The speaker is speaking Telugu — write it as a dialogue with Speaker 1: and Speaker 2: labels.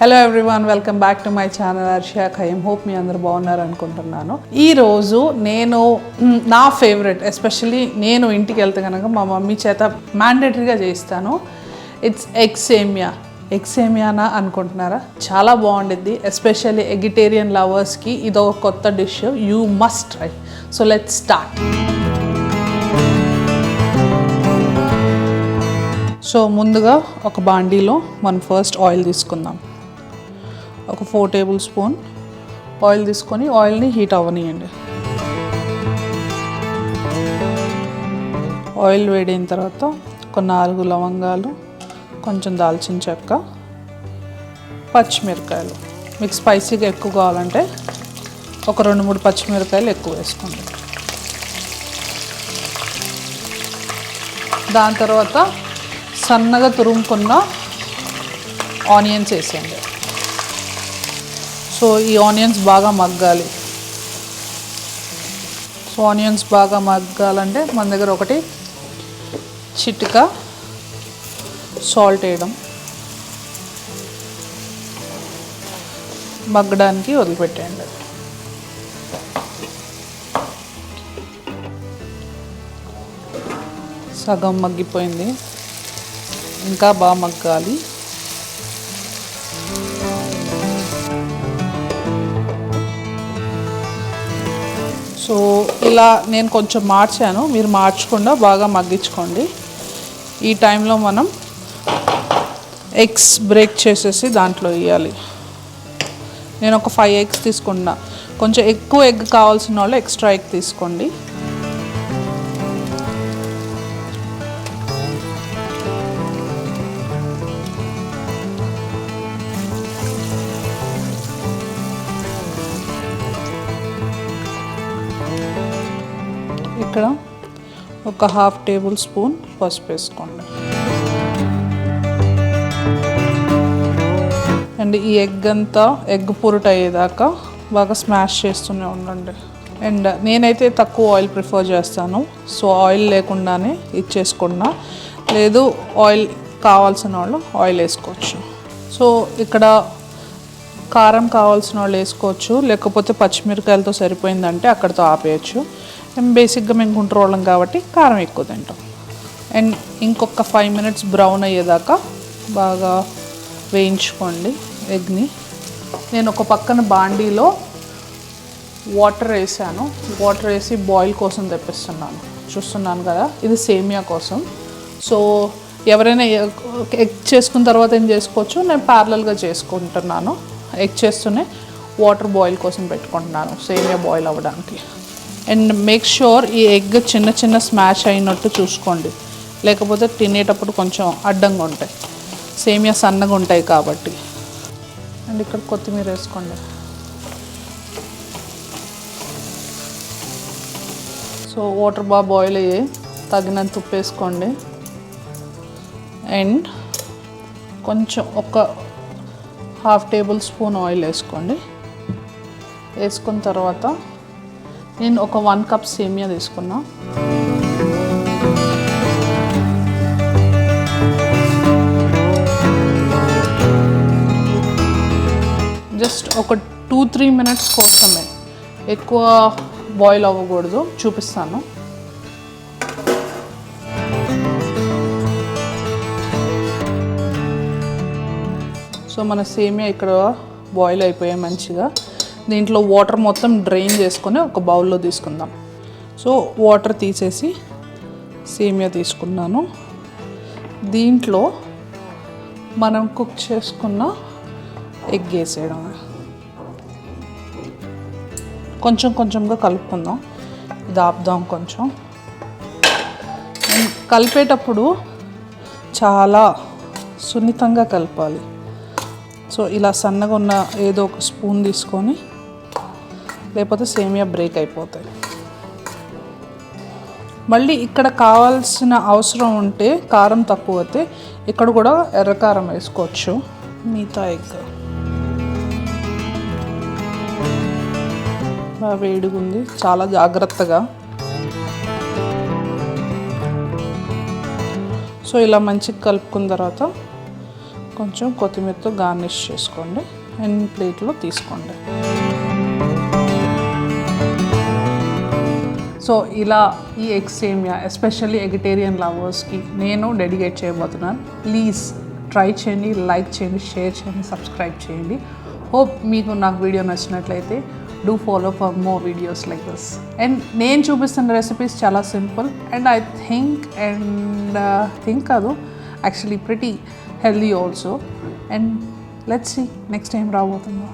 Speaker 1: Hello everyone welcome back to my channel Arshiya Khayam hope మీ అందరు బాగున్నారు అనుకుంటున్నాను. ఈరోజు నేను నా ఫేవరెట్ ఎస్పెషల్లీ నేను ఇంటికి వెళ్తే కనుక మా మమ్మీ చేత మ్యాండేటరీగా చేయిస్తాను. ఇట్స్ ఎక్సేమియా ఎగ్సేమియానా అనుకుంటున్నారా? చాలా బాగుండిద్ది ఎస్పెషల్లీ ఎగిటేరియన్ లవర్స్కి ఇదొక కొత్త dish you must try so let start so ముందుగా ఒక బాండీలో మనం ఫస్ట్ ఆయిల్ తీసుకుందాం. ఒక ఫోర్ టేబుల్ స్పూన్ ఆయిల్ తీసుకొని ఆయిల్ని హీట్ అవ్వనియండి. ఆయిల్ వేడైన తర్వాత ఒక నాలుగు లవంగాలు కొంచెం దాల్చిన చెక్క పచ్చిమిరకాయలు మీకు స్పైసీగా ఎక్కువ కావాలంటే ఒక రెండు మూడు పచ్చిమిరకాయలు ఎక్కువ వేసుకోండి. దాని తర్వాత సన్నగా తురుముకున్న ఆనియన్స్ వేసేయండి. సో ఈ ఆనియన్స్ బాగా మగ్గాలి. సో ఆనియన్స్ బాగా మగ్గాలంటే మన దగ్గర ఒకటి చిటిక సాల్ట్ వేయడం. మగ్గడానికి వదిలిపెట్టేయండి. సగం మగ్గిపోయింది. ఇంకా బాగా మగ్గాలి. సో ఇలా నేను కొంచెం మార్చాను. మీరు మార్చకుండా బాగా మగ్గించుకోండి. ఈ టైంలో మనం ఎగ్స్ బ్రేక్ చేసేసి దాంట్లో వేయాలి. నేను ఒక ఫైవ్ ఎగ్స్ తీసుకున్నా. కొంచెం ఎక్కువ ఎగ్ కావాల్సిన వాళ్ళు ఎక్స్ట్రా ఎగ్ తీసుకోండి. ఇక్కడ ఒక హాఫ్ టేబుల్ స్పూన్ పసుపు వేసుకోండి. అండ్ ఈ ఎగ్ అంతా ఎగ్ పురుట అయ్యేదాకా బాగా స్మాష్ చేస్తూనే ఉండండి. అండ్ నేనైతే తక్కువ ఆయిల్ ప్రిఫర్ చేస్తాను. సో ఆయిల్ లేకుండానే ఇచ్చేసుకున్నా. లేదు ఆయిల్ కావాల్సిన వాళ్ళు ఆయిల్ వేసుకోవచ్చు. సో ఇక్కడ కారం కావాల్సిన వాళ్ళు వేసుకోవచ్చు. లేకపోతే పచ్చిమిరకాయలతో సరిపోయిందంటే అక్కడితో ఆపేయచ్చు. మేము బేసిక్గా మేము గుంటూరు వాళ్ళం కాబట్టి కారం ఎక్కువ తింటాం. అండ్ ఇంకొక ఫైవ్ మినిట్స్ బ్రౌన్ అయ్యేదాకా బాగా వేయించుకోండి ఎగ్ని. నేను ఒక పక్కన బాండీలో వాటర్ వేసాను. వాటర్ వేసి బాయిల్ కోసం తెప్పిస్తున్నాను. చూస్తున్నాను కదా ఇది సేమియా కోసం. సో ఎవరైనా ఎగ్ చేసుకున్న తర్వాత ఏం చేసుకోవచ్చు? నేను ప్యారలల్గా చేసుకుంటున్నాను. ఎగ్ చేస్తూనే వాటర్ బాయిల్ కోసం పెట్టుకుంటున్నాను సేమియా బాయిల్ అవ్వడానికి. అండ్ మేక్ షూర్ ఈ ఎగ్ చిన్న చిన్న స్మాష్ అయినట్టు చూసుకోండి. లేకపోతే తినేటప్పుడు కొంచెం అడ్డంగా ఉంటాయి. సేమియా సన్నగా ఉంటాయి కాబట్టి. అండ్ ఇక్కడ కొత్తిమీర వేసుకోండి. సో వాటర్ బాగా బాయిల్ అయ్యి తగినంత ఉప్పు వేసుకోండి. అండ్ కొంచెం ఒక హాఫ్ టేబుల్ స్పూన్ ఆయిల్ వేసుకోండి. వేసుకున్న తర్వాత నేను ఒక వన్ కప్ సేమియా తీసుకున్నా. జస్ట్ ఒక టూ త్రీ మినిట్స్ కోసమే. ఎక్కువ బాయిల్ అవ్వకూడదు చూపిస్తాను. సో మన సేమియా ఇక్కడ బాయిల్ అయిపోయాయి మంచిగా. దీంట్లో వాటర్ మొత్తం డ్రైన్ చేసుకొని ఒక బౌల్లో తీసుకుందాం. సో వాటర్ తీసేసి సేమియా తీసుకున్నాను. దీంట్లో మనం కుక్ చేసుకున్న ఎగ్ వేసేయడం కొంచెం కొంచెంగా కలుపుకుందాం. ఇది ఆపుదాం కొంచెం. కలిపేటప్పుడు చాలా సున్నితంగా కలపాలి. సో ఇలా సన్నగా ఉన్న ఏదో ఒక స్పూన్ తీసుకొని లేకపోతే సేమియా బ్రేక్ అయిపోతాయి. మళ్ళీ ఇక్కడ కావాల్సిన అవసరం ఉంటే కారం తక్కువ అయితే ఇక్కడ కూడా ఎర్రకారం వేసుకోవచ్చు. మిగతా ఎగ్ బాగా ఉంది. చాలా జాగ్రత్తగా. సో ఇలా మంచిగా కలుపుకున్న తర్వాత కొంచెం కొత్తిమీరతో గార్నిష్ చేసుకోండి. అండ్ ప్లేట్లో తీసుకోండి. సో ఇలా ఈ ఎగ్ ఎస్పెషల్లీ ఎగిటేరియన్ లవర్స్కి నేను డెడికేట్ చేయబోతున్నాను. ప్లీజ్ ట్రై చేయండి లైక్ చేయండి షేర్ చేయండి సబ్స్క్రైబ్ చేయండి. హోప్ మీకు నాకు వీడియో నచ్చినట్లయితే do follow for more videos like this. And నేను చూపిస్తున్న రెసిపీస్ చాలా simple and I think and think కాదు actually pretty healthy also. And let's see next time రాబోతుందా.